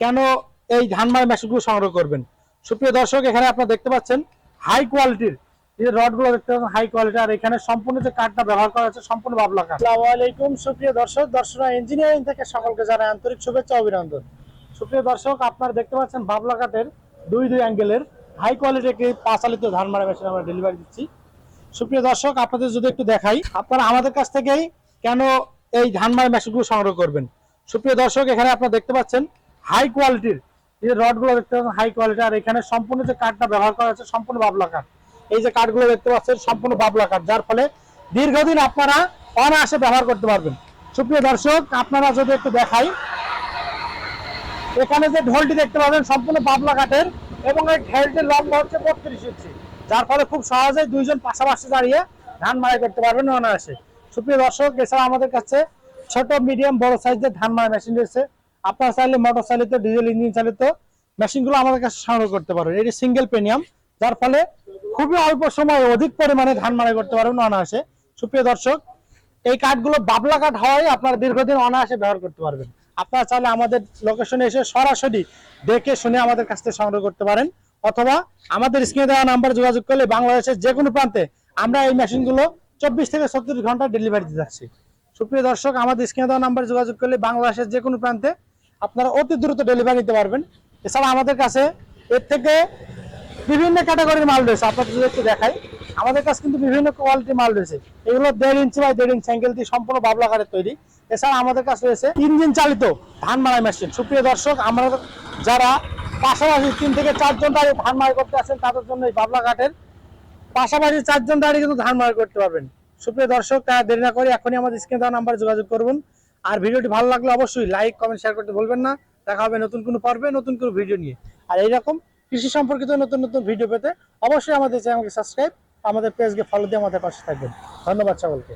কেন এই ধানমার মেশিনগুলো সংগ্রহ করবেন? সুপ্রিয় দর্শক, এখানে আপনারা দেখতে পাচ্ছেন হাই কোয়ালিটির যে রডগুলো দেখতে পাচ্ছেন হাই কোয়ালিটি আর এখানে সম্পূর্ণ যে কাঠটা ব্যবহার করা হচ্ছে সম্পূর্ণ বাবলা কাঠ। আসসালামু আলাইকুম, সুপ্রিয় দর্শক দর্শকরা ইঞ্জিনিয়ারিং থেকে সকলকে জানাই আন্তরিক শুভেচ্ছা অভিনন্দন। সুপ্রিয় দর্শক, আপনারা দেখতে পাচ্ছেন বাবলা কাঠের দুই দুই অ্যাঙ্গেলের হাই কোয়ালিটির একটি পাঁচালিত ধান মারা মেশিন আমরা ডেলিভারি দিচ্ছি। সুপ্রিয় দর্শক, আপনাদের যদি একটু দেখাই, আপনারা আমাদের কাছ থেকেই কেন এই ধান মারা মেশিনগুলো সংগ্রহ করবেন? সুপ্রিয় দর্শক, এখানে আপনারা দেখতে পাচ্ছেন হাই কোয়ালিটির যে রডগুলো দেখতে পাচ্ছেন হাই কোয়ালিটি আর এখানে সম্পূর্ণ যে কাঠটা ব্যবহার করা হচ্ছে সম্পূর্ণ বাবলা কাঠ এই যে কাঠগুলো দেখতে পাচ্ছেন, সম্পূর্ণ বাবলা কাঠ যার ফলে দীর্ঘদিন আপনারা অনায়াসে ব্যবহার করতে পারবেন। সুপ্রিয় দর্শক, আপনারা যদি একটু দেখাই। এখানে যে ঢোলটি দেখতে পাবেন সম্পূর্ণ বাবলা কাঠের এবং এই ঢেলটির লম্বা হচ্ছে বত্রিশ ইঞ্চি। যার ফলে খুব সহজেই দুইজন পাশাপাশি দাঁড়িয়ে ধান মারাই করতে পারবেন অনায়াসে। সুপ্রিয় দর্শক, এছাড়া আমাদের কাছে ছোট মিডিয়াম বড় সাইজের ধান মারা মেশিন রয়েছে। আপনার চাইলে মোটর চালিত ডিজেল ইঞ্জিন চালিত মেশিনগুলো আমাদের কাছে সংগ্রহ করতে পারবেন এটি সিঙ্গেল পেনিয়াম যার ফলে খুবই অল্প সময়ে অধিক পরিমাণে ধান মারাই করতে পারবেন অনায়াসে। সুপ্রিয় দর্শক, এই কাঠগুলো বাবলা কাঠ হয় আপনারা দীর্ঘদিন অনায়াসে ব্যবহার করতে পারবেন। আপনারা চাইলে আমাদের লোকেশনে এসে সরাসরি দেখে শুনে আমাদের কাছ থেকে সংগ্রহ করতে পারেন। অথবা আমাদের স্ক্রিনে দেওয়া নাম্বার যোগাযোগ করলে বাংলাদেশের যে কোনো প্রান্তে আমরা এই মেশিনগুলো চব্বিশ থেকে ছত্রিশ ঘণ্টা ডেলিভারি দিতে যাচ্ছি। সুপ্রিয় দর্শক, আমাদের স্ক্রিনে দেওয়া নাম্বার যোগাযোগ করলে বাংলাদেশের যে কোনো প্রান্তে আপনারা অতি দ্রুত ডেলিভারি নিতে পারবেন। এছাড়া আমাদের কাছে এর থেকে বিভিন্ন ক্যাটাগরির মাল রয়েছে। আপনাদের যদি একটু দেখাই, আমাদের কাছে কিন্তু বিভিন্ন কোয়ালিটির মাল রয়েছে। এগুলো দেড় ইঞ্চি বাই দেড় ইঞ্চি অ্যাঙ্গেল দিয়ে সম্পূর্ণ বাবলা কাঠের তৈরি। এছাড়া আমাদের কাছে রয়েছে ইঞ্জিন চালিত ধান মারাই মেশিন সুপ্রিয় দর্শক, আমরা যারা পাশাপাশি তিন থেকে চারজন দাঁড়িয়ে ধান মারাই করতে আসেন, তাদের জন্য এই বাবলা কাঠের পাশাপাশি চারজন দাঁড়িয়ে কিন্তু ধান মারাই করতে পারবেন। সুপ্রিয় দর্শক, তারা দেরি না করে এখনই আমাদের স্ক্রিনে দেওয়া নাম্বারে যোগাযোগ করবেন আর ভিডিওটি ভালো লাগলে অবশ্যই লাইক কমেন্ট শেয়ার করতে বলবেন না। দেখা হবে নতুন কোনো পর্বে, নতুন কোনো ভিডিও নিয়ে। আর এইরকম কৃষি সম্পর্কিত নতুন নতুন ভিডিও পেতে অবশ্যই আমাদের চ্যানেলকে সাবস্ক্রাইব আমাদের পেজকে ফলো দিয়ে আমাদের পাশে থাকবেন। ধন্যবাদ সকলকে।